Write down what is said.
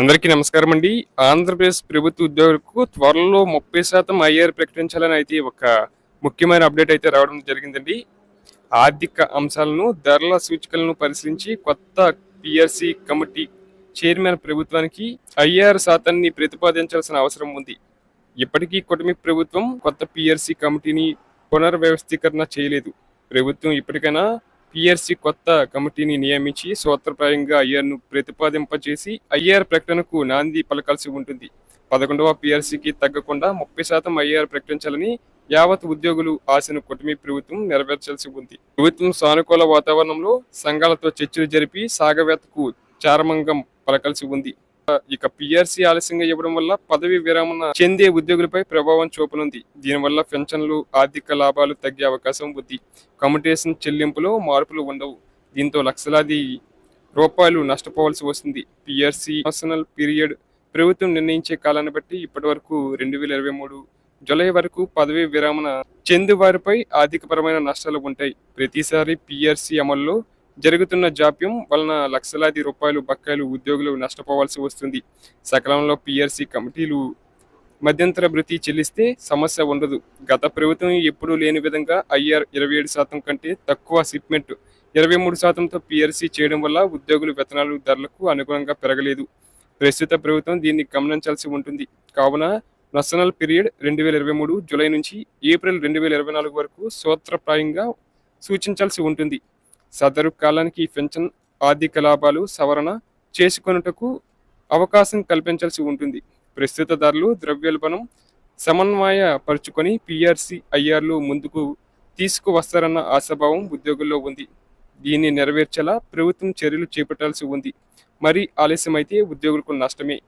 అందరికీ నమస్కారం అండి. ఆంధ్రప్రదేశ్ ప్రభుత్వ ఉద్యోగులకు త్వరలో ముప్పై శాతం ఐఆర్ ప్రకటించాలని అయితే ఒక ముఖ్యమైన అప్డేట్ అయితే రావడం జరిగిందండి. ఆర్థిక అంశాలను ధరల సూచికలను పరిశీలించి కొత్త పిఆర్సి కమిటీ చైర్మన్ ప్రభుత్వానికి ఐఆర్ శాతాన్ని ప్రతిపాదించాల్సిన అవసరం ఉంది. ఇప్పటికీ కుటుంబ ప్రభుత్వం కొత్త పిఆర్సి కమిటీని పునర్వ్యవస్థీకరణ చేయలేదు. ప్రభుత్వం ఇప్పటికైనా పిఆర్సి కొత్త కమిటీని నియమించి సూత్రప్రాయంగా ఐఆర్ను ప్రతిపాదింపచేసి ఐఆర్ ప్రకటనకు నాంది పలకాల్సి ఉంటుంది. పదకొండవ పిఆర్సీకి తగ్గకుండా ముప్పై శాతం ఐఆర్ ప్రకటించాలని యావత్ ఉద్యోగులు ఆశను కుటుంబీ ప్రభుత్వం నెరవేర్చాల్సి ఉంది. ప్రభుత్వం సానుకూల వాతావరణంలో సంఘాలతో చర్చలు జరిపి సాగవేత్తకు చారమంగం పలకాల్సి ఉంది. ఇక పిఆర్సీ ఆలస్యంగా ఇవ్వడం వల్ల పదవి విరమణ చెందే ఉద్యోగులపై ప్రభావం చూపనుంది. దీనివల్ల పెన్షన్లు ఆర్థిక లాభాలు తగ్గే అవకాశం ఉంది. కమ్యూటేషన్ చెల్లింపులో మార్పులు ఉండవు. దీంతో లక్షలాది రూపాయలు నష్టపోవాల్సి వస్తుంది. పిఆర్సీ పర్సనల్ పీరియడ్ ప్రభుత్వం నిర్ణయించే కాలాన్ని బట్టి ఇప్పటి వరకు రెండు వేల ఇరవై మూడు జూలై వరకు పదవీ విరమణ చెందువారిపై ఆర్థికపరమైన నష్టాలు ఉంటాయి. ప్రతిసారి పిఆర్సీ అమల్లో జరుగుతున్న జాప్యం వలన లక్షలాది రూపాయలు బకాయిలు ఉద్యోగులు నష్టపోవాల్సి వస్తుంది. సకాలంలో పిఆర్సీ కమిటీలు మధ్యంతర భృతి చెల్లిస్తే సమస్య ఉండదు. గత ప్రభుత్వం ఎప్పుడూ లేని విధంగా ఐఆర్ ఇరవై ఏడు శాతం కంటే తక్కువ షిప్మెంట్ ఇరవై మూడు శాతంతో పిఆర్సీ చేయడం వల్ల ఉద్యోగులు వేతనాలు ధరలకు అనుగుణంగా పెరగలేదు. ప్రస్తుత ప్రభుత్వం దీన్ని గమనించాల్సి ఉంటుంది. కావున నర్సనల్ పీరియడ్ రెండు వేల ఇరవై మూడు జూలై నుంచి ఏప్రిల్ రెండు వేల ఇరవై నాలుగు వరకు సూత్రప్రాయంగా సూచించాల్సి ఉంటుంది. సదరు కాలానికి ఈ పెన్షన్ ఆర్థిక లాభాలు సవరణ చేసుకొనుటకు అవకాశం కల్పించాల్సి ఉంటుంది. ప్రస్తుత ధరలు ద్రవ్యోల్బణం సమన్వయ పరుచుకొని పిఆర్సి ఐఆర్లు ముందుకు తీసుకువస్తారన్న ఆశాభావం ఉద్యోగుల్లో ఉంది. దీన్ని నెరవేర్చేలా ప్రభుత్వం చర్యలు చేపట్టాల్సి ఉంది. మరి ఆలస్యమైతే ఉద్యోగులకు నష్టమే.